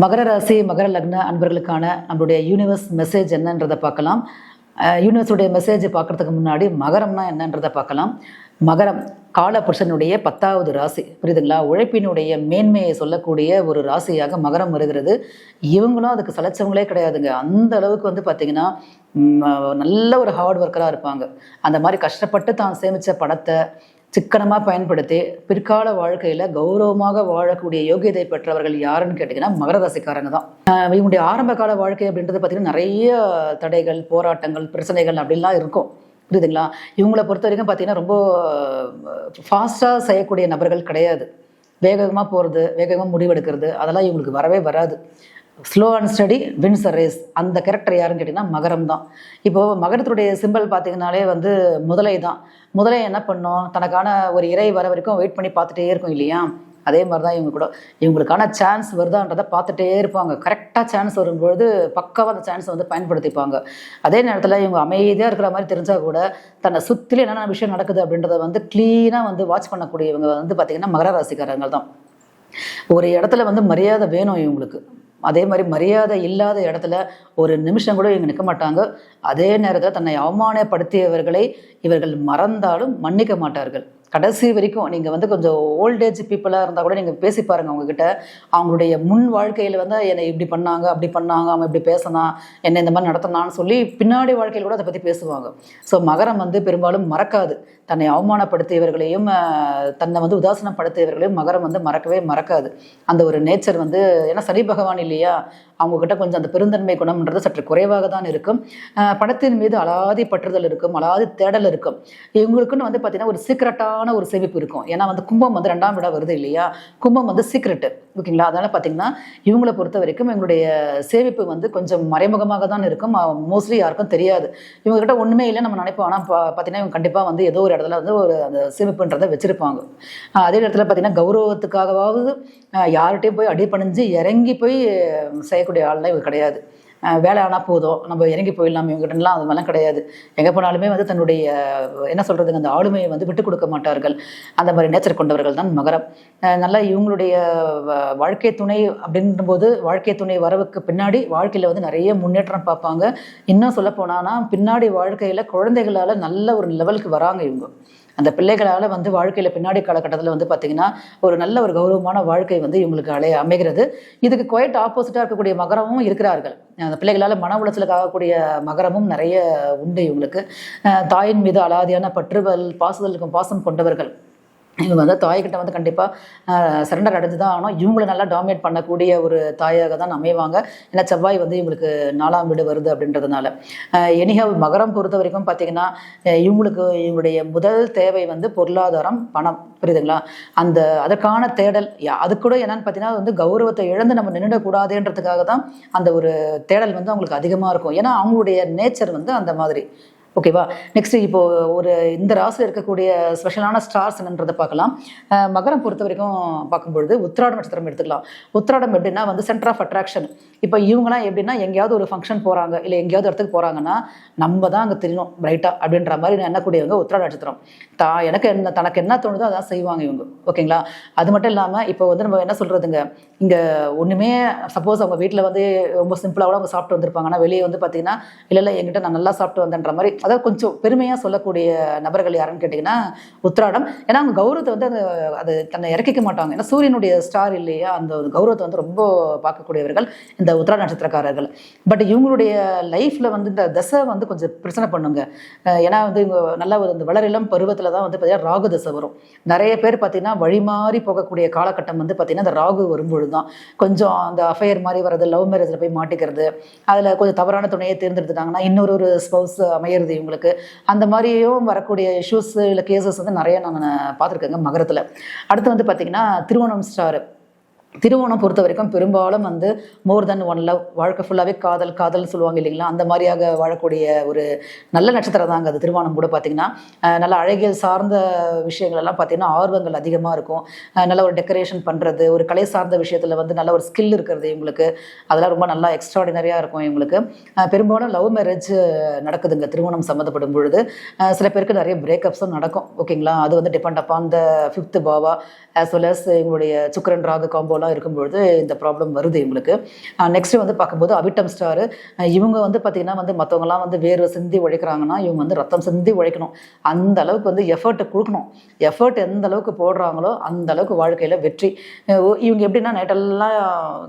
மகர ராசி மகர லக்ன அன்பர்களுக்கான நம்மளுடைய யூனிவர்ஸ் மெசேஜ் என்னன்றதை பார்க்கலாம். யூனிவர்ஸுடைய மெசேஜ் பார்க்கறதுக்கு முன்னாடி மகரம்னா என்னன்றதை பார்க்கலாம். மகரம் காலபுருஷனுடைய பத்தாவது ராசி புரியுதுங்களா? உழைப்பினுடைய மேன்மையை சொல்லக்கூடிய ஒரு ராசியாக மகரம் வருகிறது. இவங்களும் அதுக்கு சலைச்சவங்களே கிடையாதுங்க. அந்த அளவுக்கு வந்து பார்த்திங்கன்னா நல்ல ஒரு ஹார்ட் ஒர்க்கராக இருப்பாங்க. அந்த மாதிரி கஷ்டப்பட்டு தான் சேமித்த பணத்தை சிக்கனமாக பயன்படுத்தி பிற்கால வாழ்க்கையில் கௌரவமாக வாழக்கூடிய யோகியதை பெற்றவர்கள் யாருன்னு கேட்டிங்கன்னா மகர ராசிக்காரங்க தான் ஆஹ் இவங்களுடைய ஆரம்ப கால வாழ்க்கை அப்படின்றது பார்த்திங்கன்னா நிறைய தடைகள் போராட்டங்கள் பிரச்சனைகள் அப்படின்லாம் இருக்கும். புரியுதுங்களா? இவங்களை பொறுத்த வரைக்கும் பார்த்தீங்கன்னா ரொம்ப ஃபாஸ்ட்டாக செய்யக்கூடிய நபர்கள் கிடையாது. வேகமாக போகிறது வேகமாக முடிவெடுக்கிறது அதெல்லாம் இவங்களுக்கு வரவே வராது. Slow and steady wins a race அந்த கேரக்டர் யாருன்னு கேட்டிங்கன்னா மகரம் தான். இப்போது மகரத்துடைய சிம்பிள் பார்த்தீங்கன்னாலே வந்து முதலை தான். முதலை என்ன பண்ணும்? தனக்கான ஒரு இறை வர வரைக்கும் வெயிட் பண்ணி பார்த்துட்டே இருக்கும் இல்லையா? அதே மாதிரி தான் இவங்க கூட. இவங்களுக்கான சான்ஸ் வருதான்றதை பார்த்துட்டே இருப்பாங்க. கரெக்டாக சான்ஸ் வரும்பொழுது பக்காவாக அந்த சான்ஸை வந்து பயன்படுத்திப்பாங்க. அதே நேரத்தில் இவங்க அமைதியாக இருக்கிற மாதிரி தெரிஞ்சால் கூட தன்னை சுற்றிலும் என்னென்ன விஷயம் நடக்குது அப்படின்றத வந்து க்ளீனாக வந்து வாட்ச் பண்ணக்கூடியவங்க வந்து பார்த்திங்கன்னா மகர ராசிக்காரங்கள் தான் ஒரு இடத்துல வந்து மரியாதை வேணும் இவங்களுக்கு. அதே மாதிரி மரியாதை இல்லாத இடத்துல ஒரு நிமிஷம் கூட இவங்க நிற்க மாட்டாங்க. அதே நேரத்தில் தன்னை அவமானப்படுத்தியவர்களை இவர்கள் மறந்தாலும் மன்னிக்க மாட்டார்கள். கடைசி வரைக்கும் நீங்கள் வந்து கொஞ்சம் ஓல்டேஜ் பீப்புளாக இருந்தால் கூட நீங்கள் பேசி பாருங்கள் அவங்கக்கிட்ட அவங்களுடைய முன் வாழ்க்கையில் வந்து என்னை இப்படி பண்ணாங்க அப்படி பண்ணாங்க அவன் இப்படி பேசினான் என்னை இந்த மாதிரி நடத்தினான்னு சொல்லி பின்னாடி வாழ்க்கையில் கூட அதை பற்றி பேசுவாங்க. ஸோ மகரம் வந்து பெரும்பாலும் மறக்காது. தன்னை அவமானப்படுத்தியவர்களையும் தன்னை வந்து உதாசனப்படுத்தியவர்களையும் மகரம் வந்து மறக்கவே மறக்காது. அந்த ஒரு நேச்சர் வந்து ஏன்னா சனி பகவான் இல்லையா அவங்கக்கிட்ட கொஞ்சம் அந்த பெருந்தன்மை குணம்ன்றது சற்று குறைவாக தான் இருக்கும். படத்தின் மீது அலாதி பற்றுதல் இருக்கும் அலாதி தேடல் இருக்கும். இவங்களுக்குன்னு வந்து பார்த்தீங்கன்னா ஒரு சீக்கிரட்டான ஒரு சேமிப்பு இருக்கும். ஏன்னா வந்து கும்பம் வந்து ரெண்டாம் விட வருது இல்லையா? கும்பம் வந்து சீக்ரெட்டு ஓகேங்களா? அதனால் பார்த்தீங்கன்னா இவங்களை பொறுத்த வரைக்கும் இவங்களுடைய சேமிப்பு வந்து கொஞ்சம் மறைமுகமாக தான் இருக்கும். மோஸ்ட்லி யாருக்கும் தெரியாது. இவங்ககிட்ட ஒன்றுமே இல்லை நம்ம நினைப்போம். ஆனால் பா பார்த்தீங்கன்னா இவங்க கண்டிப்பாக வந்து ஏதோ ஒரு இடத்துல வந்து ஒரு அந்த சேமிப்புன்றதை வச்சுருப்பாங்க. அதே இடத்துல பார்த்தீங்கன்னா கௌரவத்துக்காகவாவது யார்கிட்டையும் போய் அடிப்பணிஞ்சு இறங்கி போய் செய்யக்கூடிய ஆள்லாம் இவங்க கிடையாது. வேலை ஆனால் போதும். நம்ம இறங்கி போயிடலாம் இவங்ககிட்டலாம் அது மாதிரிலாம் கிடையாது. எங்கே போனாலுமே வந்து தன்னுடைய என்ன சொல்கிறதுங்க அந்த ஆளுமையை வந்து விட்டு கொடுக்க மாட்டார்கள். அந்த மாதிரி நேச்சர் கொண்டவர்கள் தான் மகரம். நல்லா இவங்களுடைய வ- வாழ்க்கை துணை அப்படின்றபோது வாழ்க்கை துணை வரவுக்கு பின்னாடி வாழ்க்கையில் வந்து நிறைய முன்னேற்றம் பார்ப்பாங்க. இன்னும் சொல்ல போனான்னா பின்னாடி வாழ்க்கையில் குழந்தைகளால் நல்ல ஒரு லெவலுக்கு வராங்க இவங்க. அந்த பிள்ளைகளால் வந்து வாழ்க்கையில் பின்னாடி காலகட்டத்தில் வந்து பார்த்திங்கன்னா ஒரு நல்ல ஒரு கௌரவமான வாழ்க்கை வந்து இவங்களுக்கு அலைய அமைகிறது. இதுக்கு குவைட் ஆப்போசிட்டாக இருக்கக்கூடிய மகரமும் இருக்கிறார்கள். அந்த பிள்ளைகளால் மன உளைச்சலுக்கு ஆகக்கூடிய மகரமும் நிறைய உண்டு இவங்களுக்கு. தாயின் மீது அலாதியான பற்றுதல் பாசுதலுக்கும் பாசம் கொண்டவர்கள். இவங்க வந்து தாய்கிட்ட வந்து கண்டிப்பாக சரண்டர் அடைஞ்சு தான் ஆகணும். இவங்களை நல்லா டாமினேட் பண்ணக்கூடிய ஒரு தாயாக தான் அமைவாங்க. ஏன்னா செவ்வாய் வந்து இவங்களுக்கு நாலாம் வீடு வருது அப்படின்றதுனால. எனிகா மகரம் பொறுத்த வரைக்கும் பார்த்தீங்கன்னா இவங்களுக்கு இவங்களுடைய முதல் தேவை வந்து பொருளாதாரம் பணம். புரியுதுங்களா? அந்த அதற்கான தேடல் யா- அது கூட என்னன்னு பார்த்தீங்கன்னா வந்து கௌரவத்தை இழந்து நம்ம நின்றுடக்கூடாதுன்றதுக்காக தான் அந்த ஒரு தேடல் வந்து அவங்களுக்கு அதிகமாக இருக்கும். ஏன்னா அவங்களுடைய நேச்சர் வந்து அந்த மாதிரி. ஓகேவா நெக்ஸ்ட் இப்போ ஒரு இந்த ராசியில் இருக்கக்கூடிய ஸ்பெஷலான ஸ்டார்ஸ் என்னன்றதை பார்க்கலாம். மகரம் பொறுத்த வரைக்கும் பார்க்கும்பொழுது உத்திராடம் நட்சத்திரம் எடுத்துக்கலாம். உத்திராடம் எப்படின்னா வந்து சென்டர் ஆஃப் அட்ராக்ஷன் இப்போ இவங்கலாம் எப்படின்னா எங்கேயாவது ஒரு ஃபங்க்ஷன் போகிறாங்க இல்லை எங்கேயாவது இடத்துக்கு போகிறாங்கன்னா நம்ம தான் அங்கே தெரியணும் பிரைட்டாக அப்படின்ற மாதிரி நான் எண்ணக்கூடியவங்க உத்திராட நட்சத்திரம். தா எனக்கு என்ன தனக்கு என்ன தோணுதோ அதான் செய்வாங்க இவங்க. ஓகேங்களா அது மட்டும் இல்லாமல் இப்போ வந்து நம்ம என்ன சொல்கிறதுங்க இங்கே ஒன்றுமே சப்போஸ் அவங்க வீட்டில் வந்து ரொம்ப சிம்பிளாக கூட அவங்க சாப்பிட்டு வந்திருப்பாங்க. ஆனால் வெளியே வந்து பார்த்தீங்கன்னா இல்லை இல்லை எங்கிட்ட நான் நல்லா சாப்பிட்டு வந்தேன்ற மாதிரி அதாவது கொஞ்சம் பெருமையாக சொல்லக்கூடிய நபர்கள் யாருன்னு கேட்டிங்கன்னா உத்ராடம். ஏன்னா அவங்க கௌரவத்தை வந்து அது அது தன்னை இறக்கிக்க மாட்டாங்க. ஏன்னா சூரியனுடைய ஸ்டார் இல்லையா அந்த கௌரவத்தை வந்து ரொம்ப பார்க்கக்கூடியவர்கள் இந்த உத்ரா நட்சத்திரக்காரர்கள். பட் இவங்களுடைய லைஃப்பில் வந்து இந்த தசை வந்து கொஞ்சம் பிரச்சனை பண்ணுங்க. ஏன்னா வந்து இவங்க நல்லா ஒரு இந்த வளரிளம் பருவத்தில் தான் வந்து பார்த்தீங்கன்னா ராகு தசை வரும். நிறைய பேர் பார்த்தீங்கன்னா வழிமாறி போகக்கூடிய காலகட்டம் வந்து பார்த்தீங்கன்னா இந்த ராகு வரும்பொழுது தான். கொஞ்சம் அந்த அஃபையர் மாதிரி வர்றது லவ் மேரேஜில் போய் மாட்டிக்கிறது அதில் கொஞ்சம் தவறான துணையை தேர்ந்தெடுத்துட்டாங்கன்னா இன்னொரு ஒரு ஸ்பௌஸ் அமையிறது இவங்களுக்கு. அந்த மாதிரியும் வரக்கூடிய இஷ்யூஸ் இல்லை கேசஸ் வந்து நிறைய நான் பார்த்துருக்கேங்க மகரத்தில். அடுத்து வந்து பார்த்திங்கன்னா திருவோணம் ஸ்டார் திருவோணம் பொறுத்த வரைக்கும் பெரும்பாலும் வந்து மோர் தென் ஒன் லவ் வாழ்க்கை ஃபுல்லாகவே காதல் காதல் சொல்லுவாங்க இல்லைங்களா? அந்த மாதிரியாக வாழக்கூடிய ஒரு நல்ல நட்சத்திரம் தாங்க அது திருவோணம் கூட பார்த்திங்கன்னா நல்ல அழகியல் சார்ந்த விஷயங்கள் எல்லாம் பார்த்திங்கன்னா ஆர்வங்கள் அதிகமாக இருக்கும். நல்ல ஒரு டெக்கரேஷன் பண்ணுறது ஒரு கலை சார்ந்த விஷயத்தில் வந்து நல்ல ஒரு ஸ்கில் இருக்கிறது இவங்களுக்கு. அதெல்லாம் ரொம்ப நல்லா எக்ஸ்ட்ராடினரியாக இருக்கும் இவங்களுக்கு. பெரும்பாலும் லவ் மேரேஜ் நடக்குதுங்க திருவோணம் சம்மந்தப்படும் பொழுது. சில பேருக்கு நிறைய பிரேக்கப்ஸும் நடக்கும் ஓகேங்களா அது வந்து depend upon the fifth Bava as well as இவங்களுடைய சுக்கரன் ராகு காம்போல லோலாம் இருக்கும்பொழுது இந்த ப்ராப்ளம் வருது இவங்களுக்கு. நெக்ஸ்ட் வந்து பார்க்கும்போது அவிட்டம் ஸ்டார் இவங்க வந்து பார்த்திங்கன்னா வந்து மற்றவங்கலாம் வந்து வேர்வை சிந்தி உழைக்கிறாங்கன்னா இவங்க வந்து ரத்தம் சிந்தி உழைக்கணும். அந்த அளவுக்கு வந்து எஃபர்ட் கொடுக்கணும். எஃபர்ட் எந்த அளவுக்கு போடுறாங்களோ அந்த அளவுக்கு வாழ்க்கையில் வெற்றி. இவங்க எப்படின்னா நைட்டெல்லாம்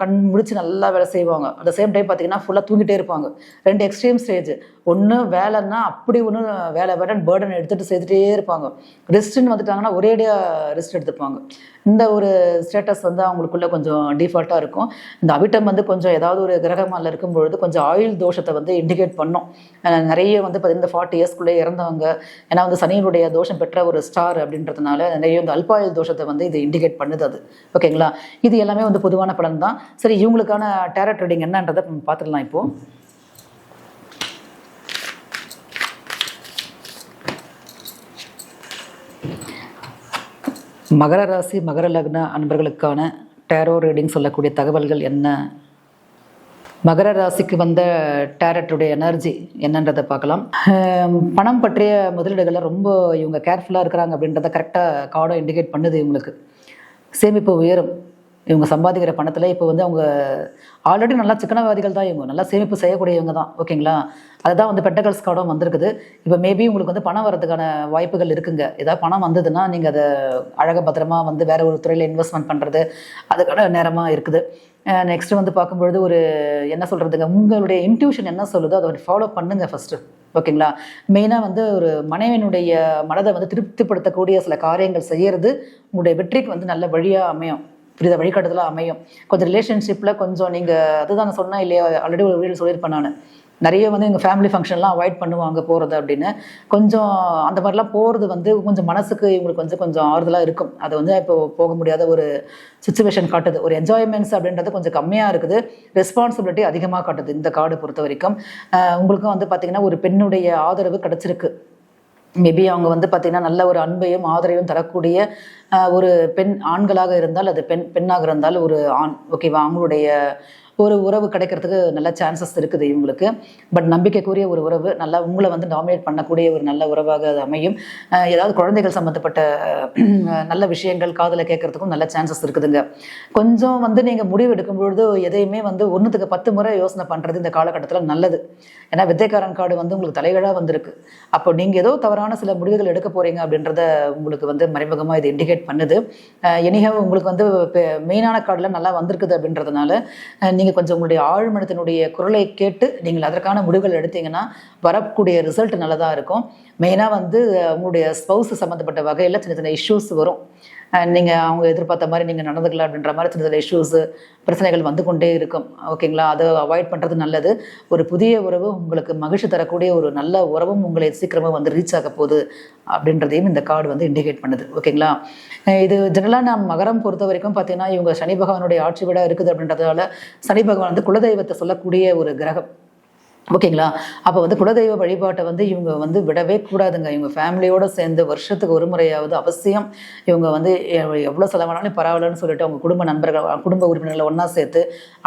கண் முடிச்சு நல்லா வேலை செய்வாங்க. அட் சேம் டைம் பார்த்தீங்கன்னா ஃபுல்லாக தூங்கிட்டே இருப்பாங்க. ரெண்டு எக்ஸ்ட்ரீம் ஸ்டேஜ் ஒன்று வேலைன்னா அப்படி ஒன்று வேலை வேலைன்னு பேர்டன் எடுத்துகிட்டு செய்துட்டே இருப்பாங்க. ரெஸ்ட்டுன்னு வந்துட்டாங்கன்னா ஒரேடியாக ரெஸ்ட் எடுத்துப்பாங்க. இந்த ஒரு ஸ்டேட்டஸ் வந்து அவங்களுக்கு அவங்களுக்குள்ள கொஞ்சம் டிஃபால்ட்டாக இருக்கும். இந்த அவிட்டம் வந்து கொஞ்சம் ஏதாவது ஒரு கிரகமால இருக்கும் பொழுது கொஞ்சம் ஆயுள் தோஷத்தை வந்து இண்டிகேட் பண்ணும். நிறைய வந்து பார்த்தீங்கன்னா ஃபார்ட்டி இயர்ஸ்க்குள்ளே இறந்தவங்க ஏன்னா வந்து சனியினுடைய தோஷம் பெற்ற ஒரு ஸ்டார் அப்படின்றதுனால நிறைய வந்து அல்பாயுள் தோஷத்தை வந்து இது இண்டிகேட் பண்ணுது அது. ஓகேங்களா இது எல்லாமே வந்து பொதுவான பலன் தான். சரி இவங்களுக்கான டேரட் ரீடிங் என்னன்றதை பார்த்துடலாம் இப்போது மகர ராசி மகர லக்ன அன்பர்களுக்கான டேரோ ரீடிங் சொல்லக்கூடிய தகவல்கள் என்ன? மகர ராசிக்கு வந்த டேரட்டுடைய எனர்ஜி என்னன்றதை பார்க்கலாம். பணம் பற்றிய முதலீடுகளை ரொம்ப இவங்க கேர்ஃபுல்லாக இருக்கிறாங்க அப்படின்றத கரெக்டாக கார்டை இண்டிகேட் பண்ணுது இவங்களுக்கு. சேமிப்பு உயரும். இவங்க சம்பாதிக்கிற பணத்தில் இப்போ வந்து அவங்க ஆல்ரெடி நல்லா சிக்கனவாதிகள் தான் இவங்க. நல்லா சேமிப்பு செய்யக்கூடியவங்க தான். ஓகேங்களா? அதுதான் வந்து பெட்டகல்ஸ் கார்டும் வந்திருக்குது. இப்போ மேபி உங்களுக்கு வந்து பணம் வரதுக்கான வாய்ப்புகள் இருக்குங்க. ஏதாவது பணம் வந்ததுன்னா நீங்கள் அதை அழக பத்திரமா வந்து வேற ஒரு துறையில் இன்வெஸ்ட்மெண்ட் பண்ணுறது அதுக்கான நேரமாக இருக்குது. நெக்ஸ்ட் வந்து பார்க்கும்பொழுது ஒரு என்ன சொல்கிறதுங்க உங்களுடைய இன்ட்யூஷன் என்ன சொல்லுதோ அதை ஃபாலோ பண்ணுங்க ஃபஸ்ட்டு ஓகேங்களா? மெயினாக வந்து ஒரு மனைவியினுடைய மனதை வந்து திருப்திப்படுத்தக்கூடிய சில காரியங்கள் செய்யறது உங்களுடைய வெற்றிக்கு வந்து நல்ல வழியாக அமையும். புரித வழிகாட்டுதலாக அமையும். கொஞ்சம் ரிலேஷன்ஷிப்பில் கொஞ்சம் நீங்கள் அதுதான் நான் சொன்னேன் இல்லையா? ஆல்ரெடி ஒரு வீடியோ சொல்லியிருப்பேன் நான். நிறைய வந்து எங்கள் ஃபேமிலி ஃபங்க்ஷன்லாம் அவாய்ட் பண்ணுவாங்க போகிறது அப்படின்னு. கொஞ்சம் அந்த மாதிரிலாம் போகிறது வந்து கொஞ்சம் மனசுக்கு இவங்களுக்கு கொஞ்சம் கொஞ்சம் ஆறுதலாக இருக்கும். அது வந்து இப்போ போக முடியாத ஒரு சுச்சுவேஷன் காட்டுது. ஒரு என்ஜாய்மெண்ட்ஸ் அப்படின்றது கொஞ்சம் கம்மியாக இருக்குது. ரெஸ்பான்சிபிலிட்டி அதிகமாக காட்டுது இந்த கார்டு பொறுத்த வரைக்கும். உங்களுக்கும் வந்து பார்த்திங்கன்னா ஒரு பெண்ணுடைய ஆதரவு கிடச்சிருக்கு. மேபி அவங்க வந்து பார்த்திங்கன்னா நல்ல ஒரு அன்பையும் ஆதரவையும் தரக்கூடிய ஒரு பெண் ஆண்களாக இருந்தால் அது பெண் பெண்ணாக இருந்தால் ஒரு ஆண் ஓகேவா அவங்களுடைய ஒரு உறவு கிடைக்கிறதுக்கு நல்ல சான்சஸ் இருக்குது இவங்களுக்கு. பட் நம்பிக்கைக்குரிய ஒரு உறவு நல்லா உங்களை வந்து டாமினேட் பண்ணக்கூடிய ஒரு நல்ல உறவாக அது அமையும். ஏதாவது குழந்தைகள் சம்மந்தப்பட்ட நல்ல விஷயங்கள் காதில் கேட்கறதுக்கும் நல்ல சான்சஸ் இருக்குதுங்க. கொஞ்சம் வந்து நீங்கள் முடிவு எடுக்கும் பொழுது எதையுமே வந்து ஒன்றுத்துக்கு பத்து முறை யோசனை பண்ணுறது இந்த காலகட்டத்தில் நல்லது. ஏன்னா வித்தைக்காரன் கார்டு வந்து உங்களுக்கு தலைகளாக வந்திருக்கு. அப்போ நீங்கள் ஏதோ தவறான சில முடிவுகள் எடுக்க போகிறீங்க அப்படின்றத உங்களுக்கு வந்து மறைமுகமாக இது இண்டிகேட் பண்ணுது. எனிஹவ் உங்களுக்கு வந்து மெயினான கார்டில் நல்லா வந்திருக்குது அப்படின்றதுனால நீங்கள் நீங்கள் கொஞ்சம் உங்களுடைய ஆழ்மனத்தினுடைய குரலை கேட்டு நீங்கள் அதற்கான முடிவுகள் எடுத்தீங்கன்னா வரக்கூடிய ரிசல்ட் நல்லதாக இருக்கும். மெயினாக வந்து உங்களுடைய ஸ்பௌஸ் சம்மந்தப்பட்ட வகையில் சின்ன சின்ன இஷ்யூஸ் வரும். நீங்கள் அவங்க எதிர்பார்த்த மாதிரி நீங்கள் நடந்துக்கல அப்படின்ற மாதிரி சின்ன சின்ன இஷ்யூஸு பிரச்சனைகள் வந்து கொண்டே இருக்கும். ஓகேங்களா அதை அவாய்ட் பண்ணுறது நல்லது. ஒரு புதிய உறவு உங்களுக்கு மகிழ்ச்சி தரக்கூடிய ஒரு நல்ல உறவும் உங்களை சீக்கிரமாக வந்து ரீச் ஆக போகுது அப்படின்றதையும் இந்த கார்டு வந்து இண்டிகேட் பண்ணுது. ஓகேங்களா இது ஜெனரலாக நான் மகரம் பொறுத்த வரைக்கும் பார்த்தீங்கன்னா இவங்க சனி பகவானுடைய ஆட்சி விட இருக்குது அப்படின்றதால சனி பகவான் வந்து குலதெய்வத்தை சொல்லக்கூடிய ஒரு கிரகம். ஓகேங்களா? அப்போ வந்து குலதெய்வ வழிபாட்டை வந்து இவங்க வந்து விடவே கூடாதுங்க. இவங்க ஃபேமிலியோடு சேர்ந்து வருஷத்துக்கு ஒரு முறையாவது அவசியம் இவங்க வந்து எவ்வளோ செலவானாலும் பரவாயில்லன்னு சொல்லிட்டு அவங்க குடும்ப நண்பர்கள் குடும்ப உறுப்பினர்களை ஒன்றா சேர்த்து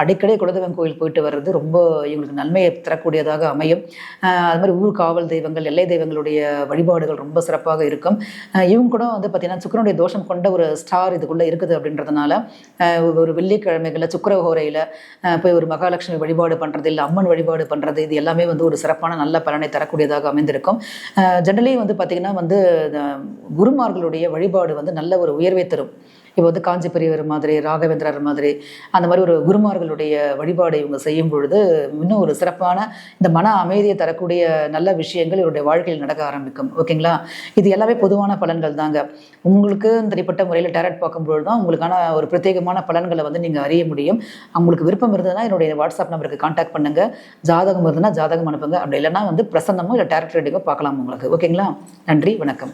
அடிக்கடி குலதெய்வம் கோயில் போயிட்டு வர்றது ரொம்ப இவங்களுக்கு நன்மையை தரக்கூடியதாக அமையும். அது மாதிரி ஊர் காவல் தெய்வங்கள் எல்லை தெய்வங்களுடைய வழிபாடுகள் ரொம்ப சிறப்பாக இருக்கும். இவங்க கூட வந்து பார்த்திங்கன்னா சுக்கிரனுடைய தோஷம் கொண்ட ஒரு ஸ்டார் இதுக்குள்ளே இருக்குது அப்படின்றதுனால ஒரு வெள்ளிக்கிழமைகளில் சுக்கரஹோரையில் போய் ஒரு மகாலட்சுமி வழிபாடு பண்ணுறது இல்லை அம்மன் வழிபாடு பண்ணுறது இது எல்லாமே வந்து ஒரு சிறப்பான நல்ல பலனை தரக்கூடியதாக அமைந்திருக்கும். ஜென்ரலி வந்து பார்த்திங்கன்னா வந்து குருமார்களுடைய வழிபாடு வந்து நல்ல ஒரு உயர்வை தரும். இப்போ வந்து காஞ்சி பெரியவர் மாதிரி ராகவேந்திரர் மாதிரி அந்த மாதிரி ஒரு குருமார்களுடைய வழிபாடு இவங்க செய்யும் பொழுது இன்னும் ஒரு சிறப்பான இந்த மன அமைதியை தரக்கூடிய நல்ல விஷயங்கள் இவருடைய வாழ்க்கையில் நடக்க ஆரம்பிக்கும். ஓகேங்களா? இது எல்லாமே பொதுவான பலன்கள் தாங்க. உங்களுக்கு தனிப்பட்ட முறையில் டேரட் பார்க்கும்பொழுது தான் உங்களுக்கான ஒரு பிரத்யேகமான பலன்களை வந்து நீங்கள் அறிய முடியும். உங்களுக்கு விருப்பம் இருந்ததுன்னா என்னுடைய வாட்ஸ்அப் நம்பருக்கு காண்டாக்ட் பண்ணுங்க. ஜாதகம் இருந்ததுன்னா ஜாதகம் அனுப்புங்க. அப்படி இல்லைன்னா வந்து பிரசன்னமோ இல்லை டேரக்டர் ரீடிங்கோ பார்க்கலாம் உங்களுக்கு. ஓகேங்களா? நன்றி வணக்கம்.